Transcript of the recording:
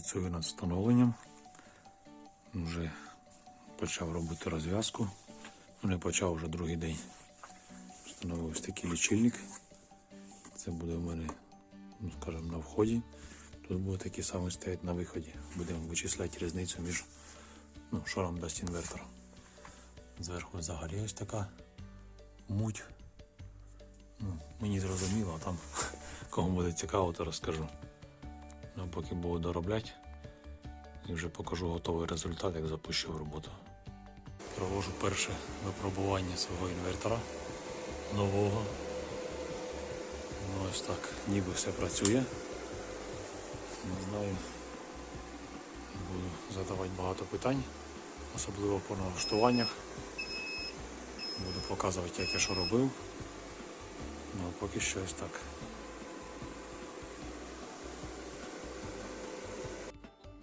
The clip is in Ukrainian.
Працюю над встановленням. Вже почав робити розв'язку. Ну, не почав вже другий день. Встановив ось такий лічильник. Це буде в мене, ну скажімо, на вході. Тут буде такий самий стоять на виході. Будемо вичисляти різницю між ну, що нам дасть інвертор. Зверху взагалі ось така муть. Ну, мені зрозуміло, а там кому буде цікаво, то розкажу. Ну, поки буду доробляти і вже покажу готовий результат, як запущу роботу. Провожу перше випробування свого інвертора нового. Ну, ось так, ніби все працює. Не знаю. Буду задавати багато питань, особливо по налаштуваннях. Буду показувати, як я що робив. Ну, поки що ось так.